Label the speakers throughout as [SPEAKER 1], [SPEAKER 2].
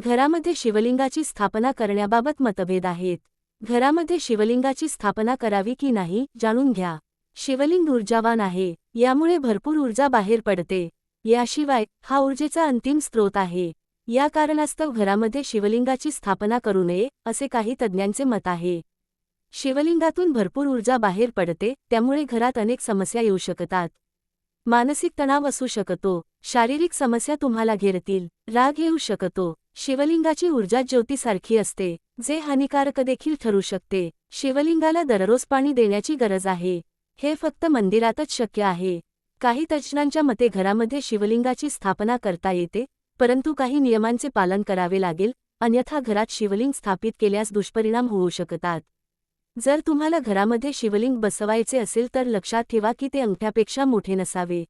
[SPEAKER 1] घरामध्ये शिवलिंगाची स्थापना करण्याबाबत मतभेद आहेत. घरामध्ये शिवलिंगाची स्थापना करावी की नाही जाणून घ्या. शिवलिंग ऊर्जावान आहे यामुळे भरपूर ऊर्जा बाहेर पडते. याशिवाय हा ऊर्जेचा अंतिम स्रोत आहे. या कारणास्तव घरामध्ये शिवलिंगाची स्थापना करू नये असे काही तज्ज्ञांचे मत आहे. शिवलिंगातून भरपूर ऊर्जा बाहेर पडते त्यामुळे घरात अनेक समस्या येऊ शकतात. मानसिक तणाव असू शकतो. शारीरिक समस्या तुम्हाला घेरतील. राग येऊ शकतो. शिवलिंगाची ऊर्जा ज्योतीसारखी असते जे हानिकारक देखील ठरू शकते. शिवलिंगाला दररोज पाणी देण्याची गरज आहे. हे फक्त मंदिरातच शक्य आहे. काही तज्ज्ञांच्या मते घरामध्ये शिवलिंगाची स्थापना करता येते परंतु काही नियमांचे पालन करावे लागेल अन्यथा घरात शिवलिंग स्थापित केल्यास दुष्परिणाम होऊ शकतात. जर तुम्हाला घरामध्ये शिवलिंग बसवायचे असेल तर लक्षात ठेवा की ते अंगठ्यापेक्षा मोठे नसावे.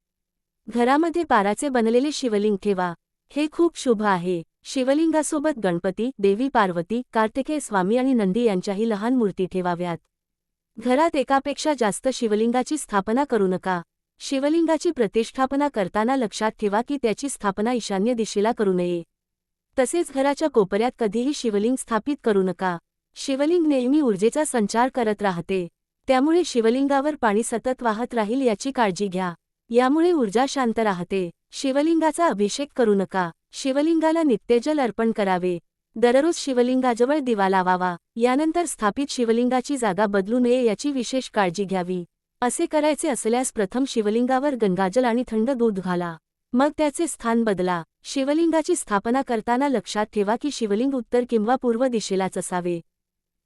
[SPEAKER 1] घरामध्ये पाराचे बनलेले शिवलिंग ठेवा. हे खूप शुभ आहे. शिवलिंगासोबत गणपती देवी पार्वती कार्तिकेय स्वामी आणि नंदी यांच्याही लहान मूर्ती ठेवाव्यात. घरात एकापेक्षा जास्त शिवलिंगाची स्थापना करू नका. शिवलिंगाची प्रतिष्ठापना करताना लक्षात ठेवा की त्याची स्थापना ईशान्य दिशेला करू नये. तसेच घराच्या कोपऱ्यात कधीही शिवलिंग स्थापित करू नका. शिवलिंग नेहमी ऊर्जेचा संचार करत राहते. त्यामुळे शिवलिंगावर पाणी सतत वाहत राहील याची काळजी घ्या. यामुळे ऊर्जा शांत राहते. शिवलिंगाचा अभिषेक करू नका. शिवलिंगाला नित्यजल अर्पण करावे. दररोज शिवलिंगाजवळ दिवा लावावा. यानंतर स्थापित शिवलिंगाची जागा बदलू नये याची विशेष काळजी घ्यावी. असे करायचे असल्यास प्रथम शिवलिंगावर गंगाजल आणि थंड दूध घाला. मग त्याचे स्थान बदला. शिवलिंगाची स्थापना करताना लक्षात ठेवा की शिवलिंग उत्तर किंवा पूर्व दिशेलाच असावे.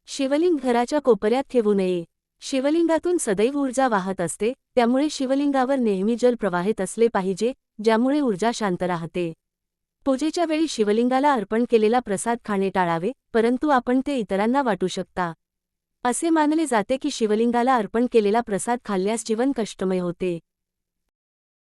[SPEAKER 1] शिवलिंग घराच्या कोपऱ्यात ठेवू नये. शिवलिंगातून सदैव ऊर्जा वाहत असते त्यामुळे शिवलिंगावर नेहमी जल प्रवाहित असले पाहिजे ज्यामुळे ऊर्जा शांत राहते. पूजेच्या वेळी शिवलिंगाला अर्पण केलेला प्रसाद खाणे टाळावे परंतु आपण ते इतरांना वाटू शकता. असे मानले जाते की शिवलिंगाला अर्पण केलेला प्रसाद खाल्ल्यास जीवन कष्टमय होते.